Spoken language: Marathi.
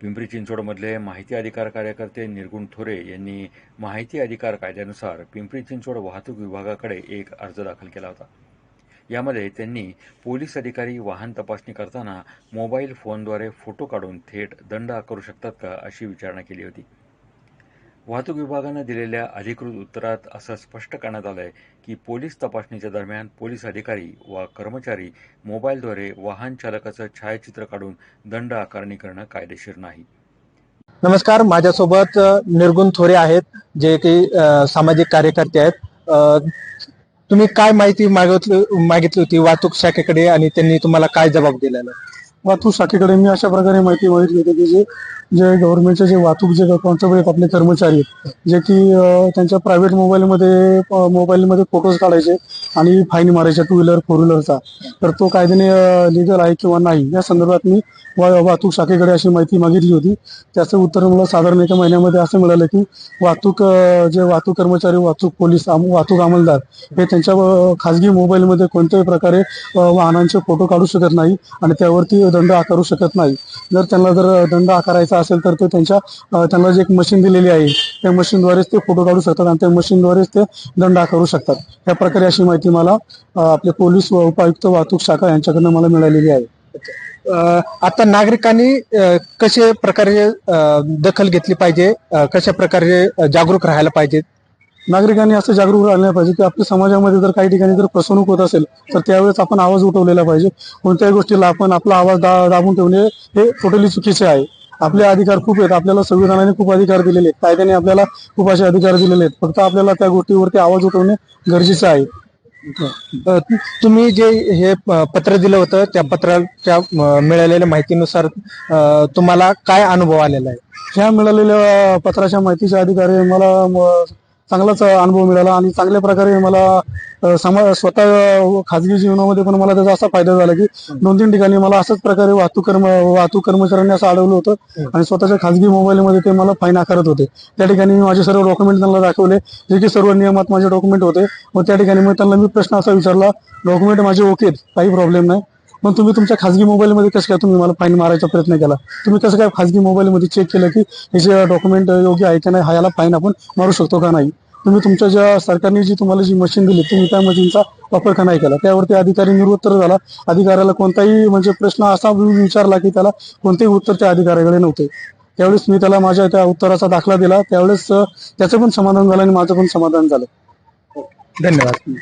पिंपरी चिंचवडमधले माहिती अधिकार कार्यकर्ते निर्गुण थोरे यांनी माहिती अधिकार कायद्यानुसार पिंपरी चिंचवड वाहतूक विभागाकडे एक अर्ज दाखल केला होता. यामध्ये त्यांनी पोलीस अधिकारी वाहन तपासणी करताना मोबाईल फोनद्वारे फोटो काढून थेट दंड आकारू शकतात का अशी विचारणा केली होती. वाहतूक विभागानं दिलेल्या अधिकृत उत्तरात असं स्पष्ट करण्यात आलंय की पोलीस तपासणीच्या दरम्यान पोलीस अधिकारी वा कर्मचारी मोबाईलद्वारे वाहन चालकाचं छायाचित्र काढून दंड आकारणी करणं कायदेशीर नाही. नमस्कार माझ्यासोबत निर्गुण थोरे आहेत जे की सामाजिक कार्यकर्ते आहेत. तुम्ही काय माहिती मागितली मागितली होती वाहतूक शाखेकडे आणि त्यांनी तुम्हाला काय जबाब दिलेला? वाहतूक शाखेकडे मी अशा प्रकारे माहिती मागितली होती की जे जे गव्हर्नमेंटचे जे वाहतूक जे कॉन्स्टेबल आहेत आपले कर्मचारी आहेत जे की त्यांच्या प्रायव्हेट मोबाईलमध्ये मोबाईलमध्ये फोटोज काढायचे आणि फाईन मारायचे टू व्हीलर फोर व्हीलरचा तर तो कायद्याने लिगल आहे किंवा नाही या संदर्भात मी वा- वाहतूक शाखेकडे अशी माहिती मागितली होती. त्याचं उत्तर मला साधारण एका महिन्यामध्ये असं मिळालं की वाहतूक जे वाहतूक कर्मचारी वाहतूक पोलीस वाहतूक अंमलदार हे त्यांच्या खाजगी मोबाईलमध्ये कोणत्याही प्रकारे वाहनांचे फोटो काढू शकत नाही आणि त्यावरती दंड आकारू शकत नाही. जर त्यांना जर दंड आकारायचा असेल तर ते त्यांच्या त्यांना जे एक मशीन दिलेली आहे त्या मशीनद्वारेच ते फोटो काढू शकतात आणि त्या मशीनद्वारेच ते दंड आकारू शकतात. या प्रकारे अशी माहिती मला आपले पोलीस व उपायुक्त वाहतूक शाखा यांच्याकडनं मला मिळालेली आहे. आता नागरिकांनी कशा प्रकारे दखल घेतली पाहिजे कशा प्रकारे जागरूक राहायला पाहिजेत? नागरिकांनी असं जागरूक राहिलं पाहिजे की आपल्या समाजामध्ये जर काही ठिकाणी जर फसवणूक होत असेल तर त्यावेळेस आपण आवाज उठवलेला पाहिजे. कोणत्याही गोष्टीला आपण आपला आवाज दा- दाबून ठेवणे हे टोटली चुकीचे आहे. आपले अधिकार खूप आहेत. आपल्याला संविधानाने खूप अधिकार दिलेले आहेत. कायद्याने आपल्याला खूप असे अधिकार दिलेले आहेत. फक्त आपल्याला त्या गोष्टीवरती आवाज उठवणे गरजेचे आहे. तुम्ही जे हे पत्र दिलं होतं त्या पत्राच्या मिळालेल्या माहितीनुसार तुम्हाला काय अनुभव आलेला आहे? ह्या मिळालेल्या पत्राच्या माहितीच्या अधिकारे मला चांगलाच अनुभव मिळाला आणि चांगल्या प्रकारे मला अ, समा स्वतः खाजगी जीवनामध्ये पण मला त्याचा असा फायदा झाला की दोन तीन ठिकाणी मला अशाच प्रकारे वाहतूक कर्म वाहतूक कर्मचाऱ्यांनी असं अडवलं होतं आणि स्वतःच्या खाजगी मोबाईलमध्ये ते मला फाईन आकारत होते. त्या ठिकाणी मी माझे सर्व डॉक्युमेंट त्यांना दाखवले जे की सर्व नियमात माझे डॉक्युमेंट होते. व त्या ठिकाणी मग त्यांना मी प्रश्न असा विचारला डॉक्युमेंट माझे ओके काही प्रॉब्लेम नाही. पण तुम्ही तुमच्या खाजगी मोबाईलमध्ये कसं काय तुम्ही मला फाईन मारायचा प्रयत्न केला? तुम्ही कसं काय खाजगी मोबाईलमध्ये चेक केलं की हे जे डॉक्युमेंट योग्य आहे की नाही हा याला फाईन आपण मारू शकतो का नाही? तुम्ही तुमच्या ज्या सरकारने जी तुम्हाला जी मशीन दिली तुम्ही त्या मशीनचा वापर का नाही केला? त्यावरती अधिकारी निरुत्तर झाला. अधिकाऱ्याला कोणताही म्हणजे प्रश्न असा विचारला की त्याला कोणतेही उत्तर त्या अधिकाऱ्याकडे नव्हते. त्यावेळेस मी त्याला माझ्या त्या उत्तराचा दाखला दिला. त्यावेळेस त्याचं पण समाधान झालं आणि माझं पण समाधान झालं. धन्यवाद.